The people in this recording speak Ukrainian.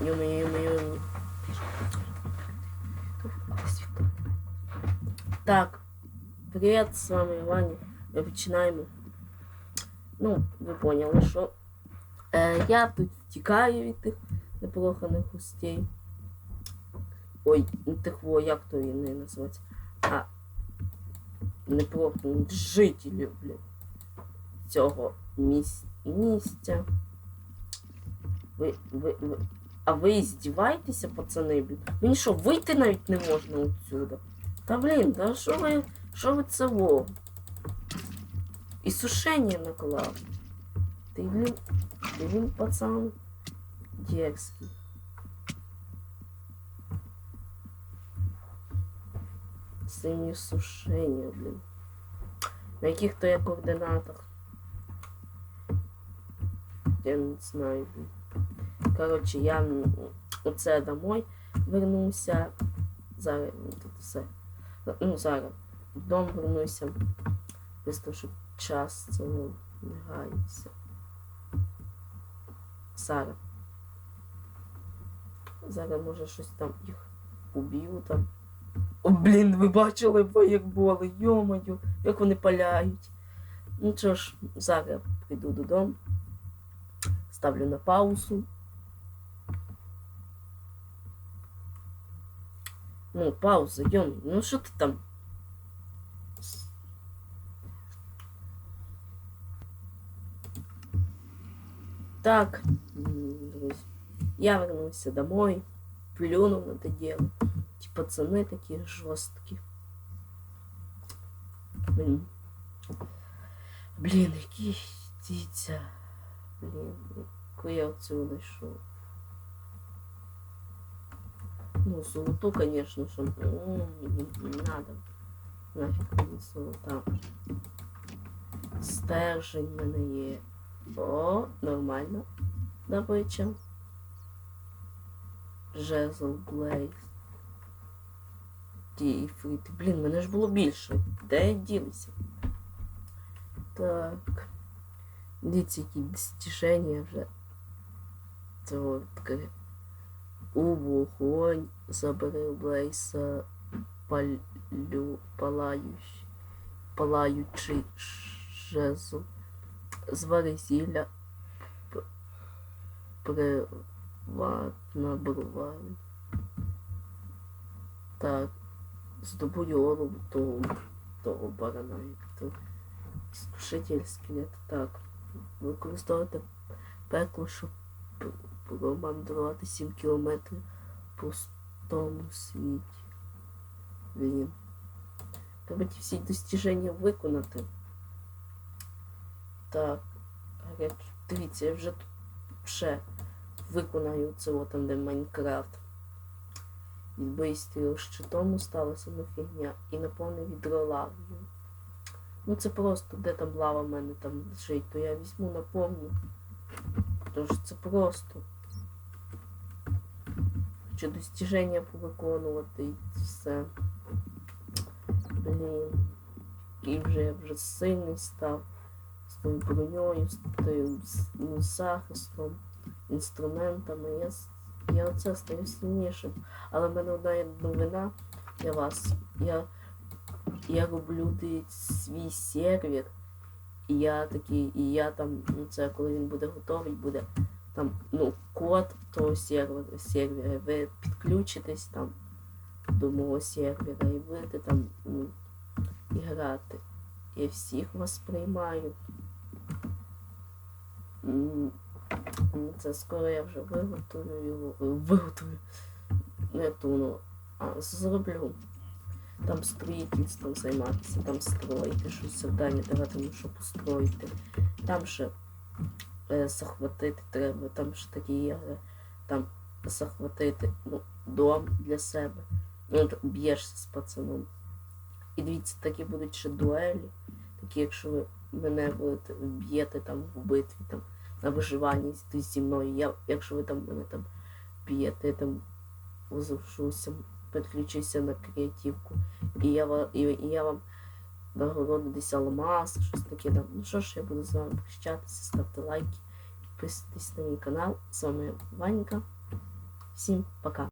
Йоми, йоми, йоми. Так, привет, с вами Ваня. Ми починаємо. Ну, ви поняли, що е, я тут втікаю від тих неполоханих гостей. Ой, не тих во, як то її не називається. А неполоханих жителів, блін. Цього міс... місця. Ви, ви, ви. А ви здіваєтеся, пацани, блін? Мені що, вийти навіть не можна отсюда? Та блін, да що ви, що ви це во? І сушення наклав. Ти, блін, ти, блін, пацан дерзкий. Синє сушення, блін. На яких то я координатах? Я не знаю, блін. Коротше, я м, оце домой вернувся. Зараз ну, тут все. Ну, зараз. Дом вернуся. Просто щоб час цього не гається. Зараз. Зараз може щось там їх уб'ю там. О, блін, ви бачили як були, йомаю, як вони паляють. Ну що ж, зараз прийду додому, ставлю на паузу. Ну, пауза, йом, ну що ти там? Так, м, друзі, я вернувся домой, плюнув на те діло. Ті пацани такі жорсткі. Блін. Блін, які дітя. Блін, яку я отсюда йшов. Ну, золоту, конечно, що м, мені не надо. Нафіг мені золота. Стержень в мене є. О, нормально. Добича. Жезл Блейз. Діфріт. Блін, мене ж було більше. Де ділися? Так. Дивіться, які достіження вже. Це от таке. У вогонь забери Блейса палю, палаючий, палаючий жезл. Звари зілля приватна броварі. Так, здобую голову того, того барана, скушитель скелет. Так, використовувати пекло, щоб п- промандрувати 7 кілометрів по пустому світі. Блін. Треба ті всі достіження виконати. Так. Дивіться, я вже тут ще виконаю це от там, де Майнкрафт. Відбий стріл щитом сталася на фігня і наповни відро лавою. Ну це просто, де там лава в мене там лежить, то я візьму наповню. Тож це просто. Хочу достіження повиконувати і все. Блін. Який вже я вже сильний став. З тою броньою, з тим ну, захистом, інструментами. Я, я оце стаю сильнішим. Але в мене одна новина для вас. Я, я роблю свій сервер. І я такий, і я там, ну це коли він буде готовий, буде там, ну, код того сервера, сервера. Ви підключитесь там до мого сервера і будете там ну, грати. Я всіх вас приймаю. Ну, Це скоро я вже виготовлю його. е, Виготовлю. Не ту, ну, а зроблю. Там строїтельством займатися, там строїти щось завдання давати, ну, щоб устроїти. Там ще захватити треба, там ще такі ігри, там захватити ну, дом для себе. Ну, б'єшся з пацаном. І дивіться, такі будуть ще дуелі, такі, якщо ви мене будете б'єте там в битві там, на виживанні зі мною. Я, якщо ви там мене там б'єте, я там залишуся, підключуся на креативку. І я, і, і я вам нагороду десь алмаз, щось таке там. Ну що ж, я буду з вами прощатися, ставте лайки, підписуйтесь на мій канал. З вами Ванька. Всім пока.